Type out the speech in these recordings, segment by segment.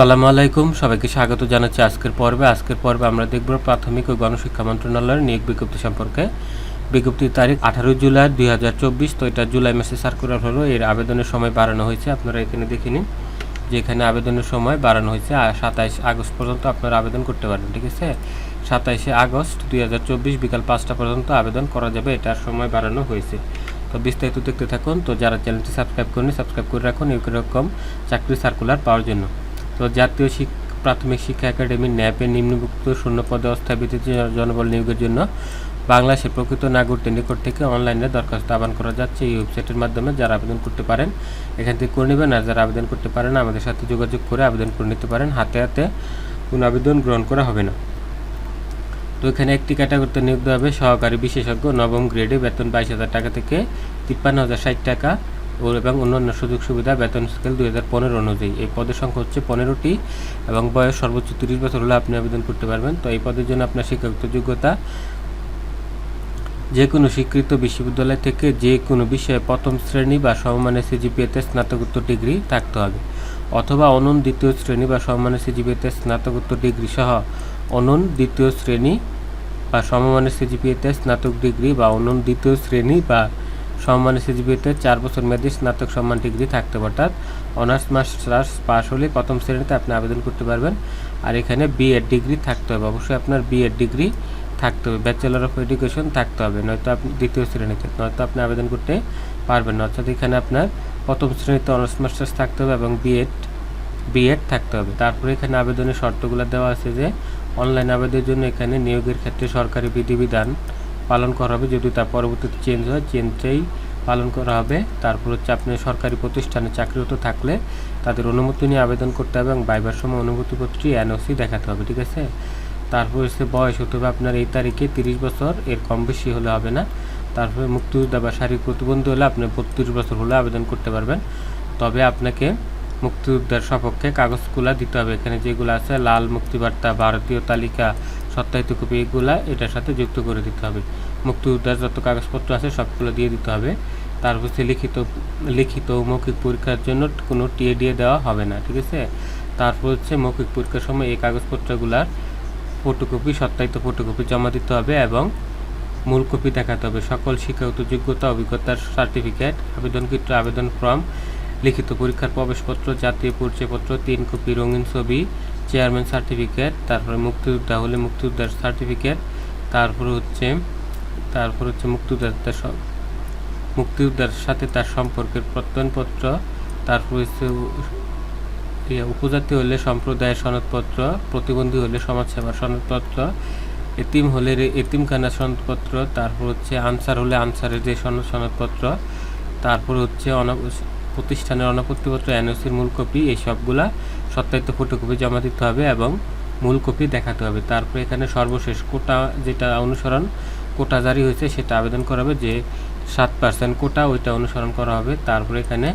আসসালামু আলাইকুম। সবাইকে স্বাগত জানাচ্ছি আজকের পর্বে। আজকের পর্বে আমরা দেখব প্রাথমিক ও গণশিক্ষা মন্ত্রণালয়ের নিয়োগ বিজ্ঞপ্তি সম্পর্কে। বিজ্ঞপ্তির তারিখ আঠারোই জুলাই দুই হাজার চব্বিশ, তো এটা জুলাই মাসে সার্কুলার হলো। এর আবেদনের সময় বাড়ানো হয়েছে, আপনারা এখানে দেখে নিন। যে এখানে আবেদনের সময় বাড়ানো হয়েছে আর সাতাইশ আগস্ট পর্যন্ত আপনারা আবেদন করতে পারবেন, ঠিক আছে? সাতাইশে আগস্ট দুই হাজার চব্বিশ বিকাল পাঁচটা পর্যন্ত আবেদন করা যাবে, এটার সময় বাড়ানো হয়েছে। তো বিস্তারিত দেখতে থাকুন। তো যারা চ্যানেলটি সাবস্ক্রাইব করেনি সাবস্ক্রাইব করে রাখুন, এরকম চাকরি সার্কুলার পাওয়ার জন্য। তো জাতীয় প্রাথমিক শিক্ষা একাডেমি ন্যাপের নিম্নভুক্ত শূন্য পদে অস্থায়ী জনবল নিয়োগের জন্য বাংলাদেশের প্রকৃত নাগরিকদের নিকট থেকে অনলাইনে দরখাস্ত আহ্বান করা যাচ্ছে এই ওয়েবসাইটের মাধ্যমে। যারা আবেদন করতে পারেন, এখান থেকে করে নেবেন। আর যারা আবেদন করতে পারেন, আমাদের সাথে যোগাযোগ করে আবেদন করে নিতে পারেন। হাতে হাতে কোনো আবেদন গ্রহণ করা হবে না। তো এখানে একটি ক্যাটাগরিতে নিয়োগ দেওয়া হবে সহকারী বিশেষজ্ঞ, নবম গ্রেডে বেতন বাইশ হাজার টাকা থেকে তিপ্পান্ন হাজার ষাট টাকা। এবং অন্যান্য সুযোগ সুবিধা বেতন স্কেল দুই হাজার পনেরো অনুযায়ী। এই পদের সংখ্যা হচ্ছে পনেরোটি এবং বয়স সর্বোচ্চ তিরিশ বছর হলে আপনি আবেদন করতে পারবেন। তো এই পদের জন্য আপনার শিক্ষাগত যোগ্যতা যে কোনো স্বীকৃত বিশ্ববিদ্যালয় থেকে যে কোনো বিষয়ে প্রথম শ্রেণি বা সমমানের সিজিপিএতে স্নাতকোত্তর ডিগ্রি থাকতে হবে অথবা অনন দ্বিতীয় শ্রেণি বা সমমানের সিজিপিএতে স্নাতকোত্তর ডিগ্রি সহ অনন দ্বিতীয় শ্রেণি বা সমমানের সিজিপিএতে স্নাতক ডিগ্রি বা অনন দ্বিতীয় শ্রেণি বা সমমানের সিজিপিএতে চার বছর মেয়াদী স্নাতক সম্মান ডিগ্রি থাকতে হবে, অর্থাৎ অনার্স, মাস্টার্স পাস হলে প্রথম শ্রেণীতে আপনি আবেদন করতে পারবেন। আর এখানে বিএড ডিগ্রি থাকতে হবে, অবশ্যই আপনার বিএড ডিগ্রি থাকতে হবে। ব্যাচেলর অফ এডুকেশন থাকতে হবে, নয়তো আপনি দ্বিতীয় শ্রেণীতে, নয়তো আপনি আবেদন করতে পারবেন না। অর্থাৎ এখানে আপনার প্রথম শ্রেণীতে অনার্স, মাস্টার্স থাকতে হবে এবং বিএড বিএড থাকতে হবে। তারপরে এখানে আবেদনের শর্তগুলো দেওয়া আছে যে, অনলাইন আবেদনের জন্য এখানে নিয়োগের ক্ষেত্রে সরকারি বিধিবিধান পালন করা হবে, যদি তা পরবর্তীতে চেঞ্জ হয় চেঞ্জটাই পালন করা হবে। তারপর হচ্ছে আপনি সরকারি প্রতিষ্ঠানে চাকরিরত থাকলে তাদের অনুমতি নিয়ে আবেদন করতে হবে এবং বাইবার সময় অনুমতিপত্রটি এনওসি দেখাতে হবে, ঠিক আছে? তারপর হচ্ছে বয়স হতে হবে আপনার এই তারিখে তিরিশ বছর, এর কম বেশি হলে হবে না। তারপরে মুক্তিযোদ্ধা বা শারীরিক প্রতিবন্ধী হলে আপনি বত্রিশ বছর হলে আবেদন করতে পারবেন। তবে আপনাকে মুক্তিযোদ্ধার সপক্ষে কাগজগুলা দিতে হবে। এখানে যেগুলো আছে, লাল মুক্তিবার্তা, ভারতীয় তালিকা সত্যায়িত কপি এগুলা এটার সাথে যুক্ত করে দিতে হবে। মুক্তিযোদ্ধার যত কাগজপত্র আছে সবগুলো দিয়ে দিতে হবে। তারপর হচ্ছে লিখিত লিখিত মৌখিক পরীক্ষার জন্য কোনো টিএডিএ দেওয়া হবে না, ঠিক আছে? তারপর হচ্ছে মৌখিক পরীক্ষার সময় এই কাগজপত্রগুলার ফটোকপি, সত্যায়িত ফটোকপি জমা দিতে হবে এবং মূল কপি দেখাতে হবে। সকল শিক্ষাগত যোগ্যতা, অভিজ্ঞতার সার্টিফিকেট, আবেদনকৃত আবেদন ফর্ম লিখিত পরীক্ষার প্রবেশপত্র, জাতীয় পরিচয়পত্র, তিন কপি রঙিন ছবি চেয়ারম্যান সার্টিফিকেট তারপরে মুক্তিযোদ্ধা হলে মুক্তিযোদ্ধার সার্টিফিকেট তারপর হচ্ছে তারপর হচ্ছে মুক্তিযোদ্ধার মুক্তিযোদ্ধার সাথে তার সম্পর্কের প্রত্যয়নপত্র তারপর হচ্ছে ইয়ে, উপজাতি হলে সম্প্রদায়ের সনদপত্র প্রতিবন্ধী হলে সমাজসেবার সনদপত্র এতিম হলে এতিমখানার সনদপত্র তারপর হচ্ছে আনসার হলে আনসারের যে সনদ সনদপত্র তারপর হচ্ছে অন প্রতিষ্ঠানের অনাপত্তিপত্র, এনওসির মূল কপি এই সবগুলা সত্যায়িত ফটোকপি জমা দিতে হবে এবং মূল কপি দেখাতে হবে। তারপর এখানে সর্বশেষ কোটা যেটা অনুসরণ, কোটা জারি হয়েছে সেটা আবেদন করা হবে যে সাত পার্সেন্ট কোটা ওইটা অনুসরণ করা হবে। তারপর এখানে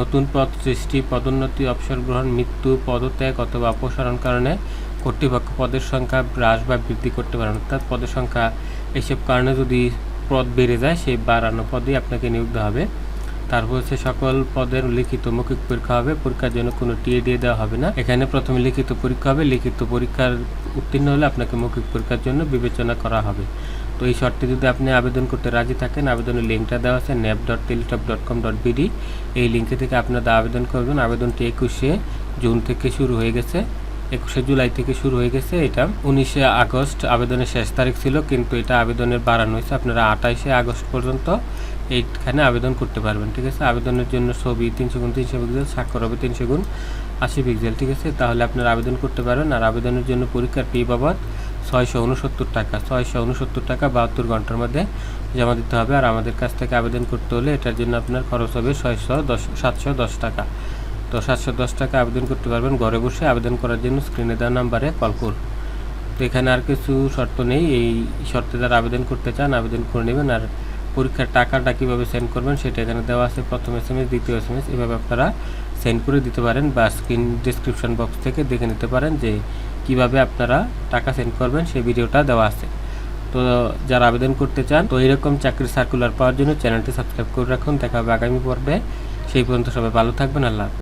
নতুন পদ সৃষ্টি, পদোন্নতি, অবসর গ্রহণ, মৃত্যু, পদত্যাগ অথবা অপসারণ কারণে কর্তৃপক্ষ পদের সংখ্যা হ্রাস বা বৃদ্ধি করতে পারেন অর্থাৎ পদের সংখ্যা এসব কারণে যদি পদ বেড়ে যায়, সেই বাড়ানো পদেই আপনাকে নিয়োগ দেওয়া হবে। তারপর হচ্ছে সকল পদের লিখিত মৌখিক পরীক্ষা হবে। পরীক্ষার জন্য কোনো টিএডিএ দেওয়া হবে না। এখানে প্রথমে লিখিত পরীক্ষা হবে। লিখিত পরীক্ষার উত্তীর্ণ হলে আপনাকে মৌখিক পরীক্ষার জন্য বিবেচনা করা হবে। তো এই শর্তে যদি আপনি আবেদন করতে রাজি থাকেন, আবেদনের লিঙ্কটা দেওয়া আছে nap dot Teletalk dot com dot BD এই লিঙ্কে থেকে আপনারা আবেদন করবেন। আবেদনটি একুশে জুন থেকে শুরু হয়ে গেছে। একুশে জুলাই থেকে শুরু হয়ে গেছে। এটা উনিশে আগস্ট আবেদনের শেষ তারিখ ছিল, কিন্তু এটা আবেদনের বাড়ানো হয়েছে। আপনারা আঠাইশে আগস্ট পর্যন্ত এইখানে আবেদন করতে পারবেন, ঠিক আছে? আবেদনের জন্য ছবি তিনশো গুণ, তিনশো পিক্সেল স্বাক্ষর হবে তিনশো গুণ, আশি পিক্সেল ঠিক আছে? তাহলে আপনারা আবেদন করতে পারবেন আর আবেদনের জন্য পরীক্ষার ফি বাবদ ছয়শো উনসত্তর টাকা, ছয়শো উনসত্তর টাকা বাহাত্তর ঘণ্টার মধ্যে জমা দিতে হবে। আর আমাদের কাছ থেকে আবেদন করতে হলে এটার জন্য আপনার খরচ হবে ছয়শো দশ, সাতশো দশ টাকা। তো সাতশো দশ টাকা আবেদন করতে পারবেন ঘরে বসে। আবেদন করার জন্য স্ক্রিনে দেওয়া নাম্বারে কল করুন। তো এখানে আর কিছু শর্ত নেই। এই শর্তে যারা আবেদন করতে চান, আবেদন করে নেবেন। আর পরীক্ষার টাকাটা কীভাবে সেন্ড করবেন সেটা এখানে দেওয়া আছে। প্রথম এস এম এস দ্বিতীয় এস এম এস এভাবে আপনারা সেন্ড করে দিতে পারেন বা স্ক্রিন ডিসক্রিপশন বক্স থেকে দেখে নিতে পারেন যে কীভাবে আপনারা টাকা সেন্ড করবেন, সেই ভিডিওটা দেওয়া আছে। তো যারা আবেদন করতে চান, তো এরকম চাকরির সার্কুলার পাওয়ার জন্য চ্যানেলটি সাবস্ক্রাইব করে রাখুন। দেখা হবে আগামী পর্বে। সেই পর্যন্ত সবাই ভালো থাকবেন। আল্লাহ।